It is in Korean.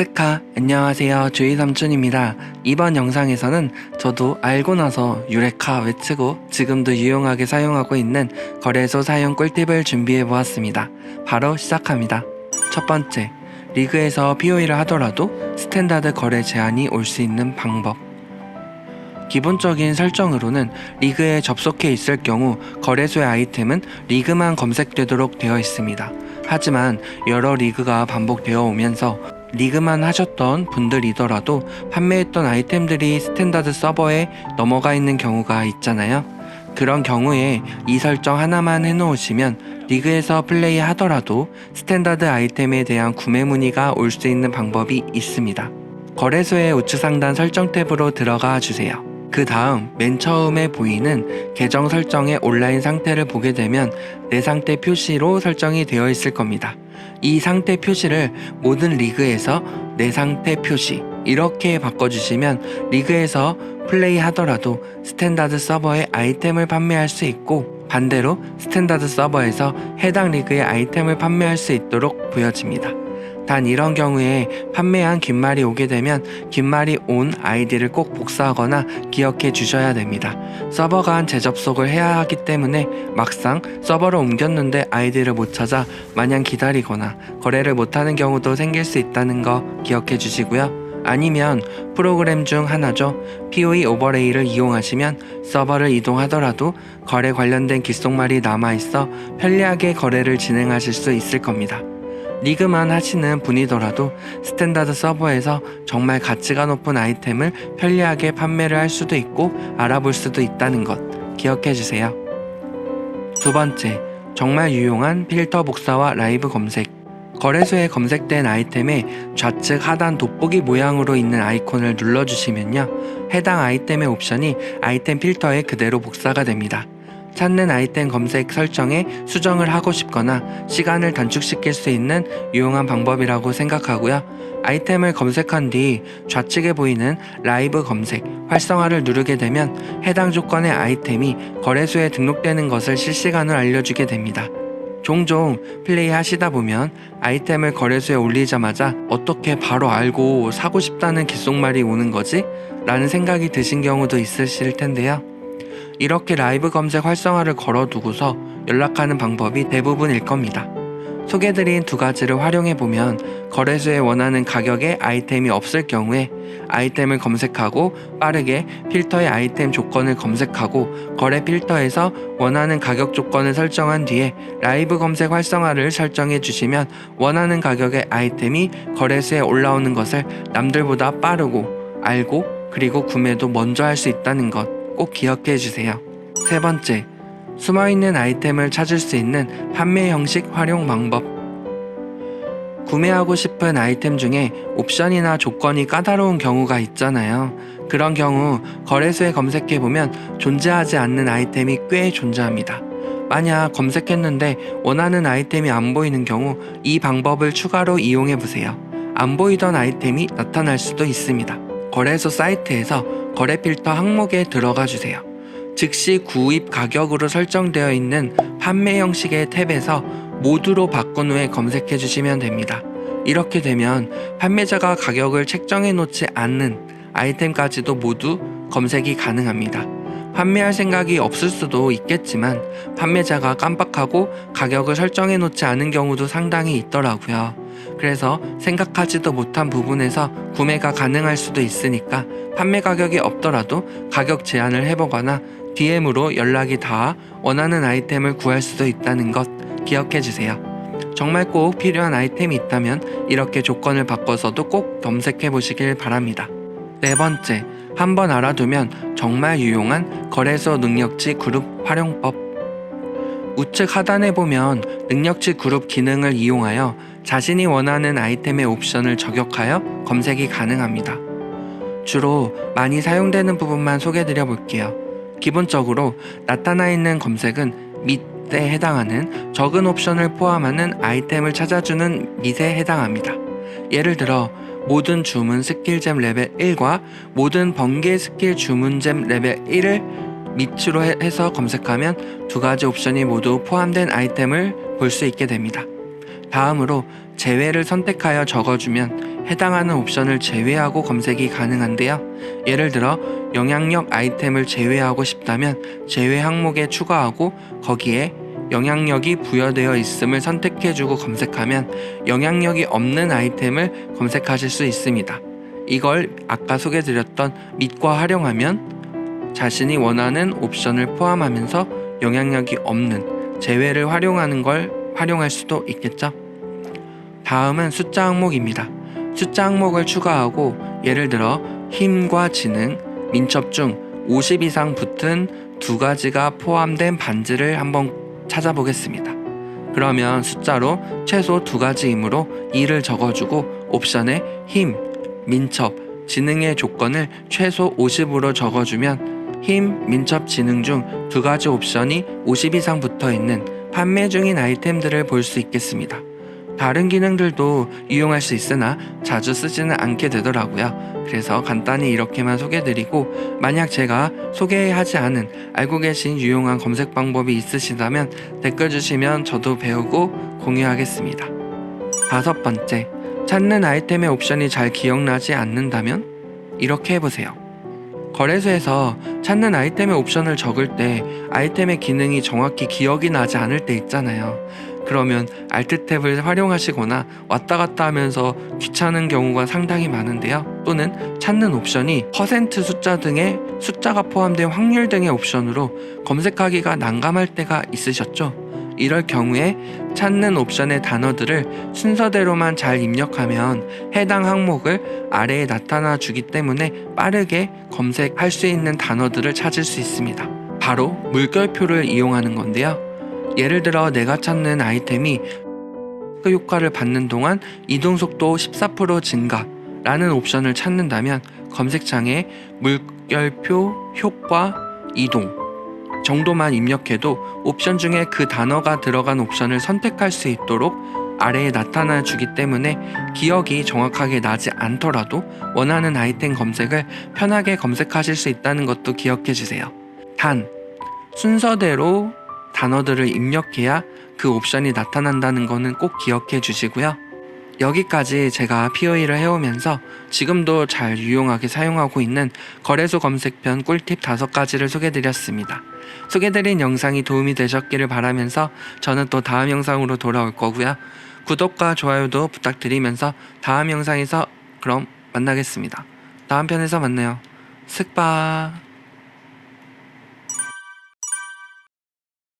스카 안녕하세요. 주희 삼촌입니다. 이번 영상에서는 저도 알고 나서 유레카 외치고 지금도 유용하게 사용하고 있는 거래소 사용 꿀팁을 준비해 보았습니다. 바로 시작합니다. 첫 번째 리그에서 POE를 하더라도 스탠다드 거래 제한이 올 수 있는 방법. 기본적인 설정으로는 리그에 접속해 있을 경우 거래소의 아이템은 리그만 검색되도록 되어 있습니다. 하지만 여러 리그가 반복되어 오면서 리그만 하셨던 분들이더라도 판매했던 아이템들이 스탠다드 서버에 넘어가 있는 경우가 있잖아요. 그런 경우에 이 설정 하나만 해놓으시면 리그에서 플레이 하더라도 스탠다드 아이템에 대한 구매 문의가 올 수 있는 방법이 있습니다. 거래소의 우측 상단 설정 탭으로 들어가 주세요. 그 다음 맨 처음에 보이는 계정 설정의 온라인 상태를 보게 되면 내 상태 표시로 설정이 되어 있을 겁니다. 이 상태 표시를 모든 리그에서 내 상태 표시 이렇게 바꿔주시면 리그에서 플레이 하더라도 스탠다드 서버에 아이템을 판매할 수 있고 반대로 스탠다드 서버에서 해당 리그의 아이템을 판매할 수 있도록 보여집니다. 단 이런 경우에 판매한 긴말이 오게 되면 긴말이 온 아이디를 꼭 복사하거나 기억해 주셔야 됩니다. 서버 간 재접속을 해야 하기 때문에 막상 서버를 옮겼는데 아이디를 못 찾아 마냥 기다리거나 거래를 못하는 경우도 생길 수 있다는 거 기억해 주시고요. 아니면 프로그램 중 하나죠. POE 오버레이를 이용하시면 서버를 이동하더라도 거래 관련된 귓속말이 남아있어 편리하게 거래를 진행하실 수 있을 겁니다. 리그만 하시는 분이더라도 스탠다드 서버에서 정말 가치가 높은 아이템을 편리하게 판매를 할 수도 있고 알아볼 수도 있다는 것 기억해 주세요. 두 번째, 정말 유용한 필터 복사와 라이브 검색. 거래소에 검색된 아이템의 좌측 하단 돋보기 모양으로 있는 아이콘을 눌러주시면요. 해당 아이템의 옵션이 아이템 필터에 그대로 복사가 됩니다. 찾는 아이템 검색 설정에 수정을 하고 싶거나 시간을 단축시킬 수 있는 유용한 방법이라고 생각하고요. 아이템을 검색한 뒤 좌측에 보이는 라이브 검색, 활성화를 누르게 되면 해당 조건의 아이템이 거래소에 등록되는 것을 실시간으로 알려주게 됩니다. 종종 플레이 하시다 보면 아이템을 거래소에 올리자마자 어떻게 바로 알고 사고 싶다는 귓속말이 오는 거지? 라는 생각이 드신 경우도 있으실 텐데요. 이렇게 라이브 검색 활성화를 걸어두고서 연락하는 방법이 대부분일 겁니다. 소개드린 두 가지를 활용해 보면 거래소에 원하는 가격의 아이템이 없을 경우에 아이템을 검색하고 빠르게 필터의 아이템 조건을 검색하고 거래 필터에서 원하는 가격 조건을 설정한 뒤에 라이브 검색 활성화를 설정해 주시면 원하는 가격의 아이템이 거래소에 올라오는 것을 남들보다 빠르고 알고 그리고 구매도 먼저 할 수 있다는 것 꼭 기억해 주세요. 세 번째, 숨어있는 아이템을 찾을 수 있는 판매 형식 활용 방법. 구매하고 싶은 아이템 중에 옵션이나 조건이 까다로운 경우가 있잖아요. 그런 경우 거래소에 검색해보면 존재하지 않는 아이템이 꽤 존재합니다. 만약 검색했는데 원하는 아이템이 안 보이는 경우 이 방법을 추가로 이용해 보세요. 안 보이던 아이템이 나타날 수도 있습니다. 거래소 사이트에서 거래 필터 항목에 들어가 주세요. 즉시 구입 가격으로 설정되어 있는 판매 형식의 탭에서 모두로 바꾼 후에 검색해 주시면 됩니다. 이렇게 되면 판매자가 가격을 책정해 놓지 않는 아이템까지도 모두 검색이 가능합니다. 판매할 생각이 없을 수도 있겠지만 판매자가 깜빡하고 가격을 설정해 놓지 않은 경우도 상당히 있더라고요. 그래서 생각하지도 못한 부분에서 구매가 가능할 수도 있으니까 판매 가격이 없더라도 가격 제한을 해보거나 DM으로 연락이 닿아 원하는 아이템을 구할 수도 있다는 것 기억해 주세요. 정말 꼭 필요한 아이템이 있다면 이렇게 조건을 바꿔서도 꼭 검색해 보시길 바랍니다. 네 번째, 한번 알아두면 정말 유용한 거래소 능력치 그룹 활용법. 우측 하단에 보면 능력치 그룹 기능을 이용하여 자신이 원하는 아이템의 옵션을 저격하여 검색이 가능합니다. 주로 많이 사용되는 부분만 소개드려 볼게요. 기본적으로 나타나 있는 검색은 밑에 해당하는 적은 옵션을 포함하는 아이템을 찾아주는 밑에 해당합니다. 예를 들어 모든 주문 스킬잼 레벨 1과 모든 번개 스킬 주문잼 레벨 1을 밑으로 해- 해서 검색하면 두 가지 옵션이 모두 포함된 아이템을 볼 수 있게 됩니다. 다음으로 제외를 선택하여 적어주면 해당하는 옵션을 제외하고 검색이 가능한데요. 예를 들어 영향력 아이템을 제외하고 싶다면 제외 항목에 추가하고 거기에 영향력이 부여되어 있음을 선택해주고 검색하면 영향력이 없는 아이템을 검색하실 수 있습니다. 이걸 아까 소개드렸던 밑과 활용하면 자신이 원하는 옵션을 포함하면서 영향력이 없는 제외를 활용하는 걸 활용할 수도 있겠죠. 다음은 숫자 항목입니다. 숫자 항목을 추가하고 예를 들어 힘과 지능, 민첩 중 50 이상 붙은 두 가지가 포함된 반지를 한번 찾아보겠습니다. 그러면 숫자로 최소 두 가지이므로 2를 적어주고 옵션에 힘, 민첩, 지능의 조건을 최소 50으로 적어주면 힘, 민첩, 지능 중 두 가지 옵션이 50 이상 붙어 있는 판매 중인 아이템들을 볼 수 있겠습니다. 다른 기능들도 이용할 수 있으나 자주 쓰지는 않게 되더라고요. 그래서 간단히 이렇게만 소개드리고 만약 제가 소개하지 않은 알고 계신 유용한 검색 방법이 있으시다면 댓글 주시면 저도 배우고 공유하겠습니다. 다섯 번째, 찾는 아이템의 옵션이 잘 기억나지 않는다면 이렇게 해보세요. 거래소에서 찾는 아이템의 옵션을 적을 때 아이템의 기능이 정확히 기억이 나지 않을 때 있잖아요. 그러면 Alt 탭을 활용하시거나 왔다 갔다 하면서 귀찮은 경우가 상당히 많은데요. 또는 찾는 옵션이 퍼센트 숫자 등의 숫자가 포함된 확률 등의 옵션으로 검색하기가 난감할 때가 있으셨죠. 이럴 경우에 찾는 옵션의 단어들을 순서대로만 잘 입력하면 해당 항목을 아래에 나타나 주기 때문에 빠르게 검색할 수 있는 단어들을 찾을 수 있습니다. 바로 물결표를 이용하는 건데요. 예를 들어 내가 찾는 아이템이 그 효과를 받는 동안 이동 속도 14% 증가 라는 옵션을 찾는다면 검색창에 물결표 효과 이동 정도만 입력해도 옵션 중에 그 단어가 들어간 옵션을 선택할 수 있도록 아래에 나타나 주기 때문에 기억이 정확하게 나지 않더라도 원하는 아이템 검색을 편하게 검색하실 수 있다는 것도 기억해 주세요. 단, 순서대로 단어들을 입력해야 그 옵션이 나타난다는 거는 꼭 기억해 주시고요. 여기까지 제가 POE를 해오면서 지금도 잘 유용하게 사용하고 있는 거래소 검색편 꿀팁 다섯 가지를 소개드렸습니다. 소개드린 영상이 도움이 되셨기를 바라면서 저는 또 다음 영상으로 돌아올 거고요. 구독과 좋아요도 부탁드리면서 다음 영상에서 그럼 만나겠습니다. 다음 편에서 만나요. 슥바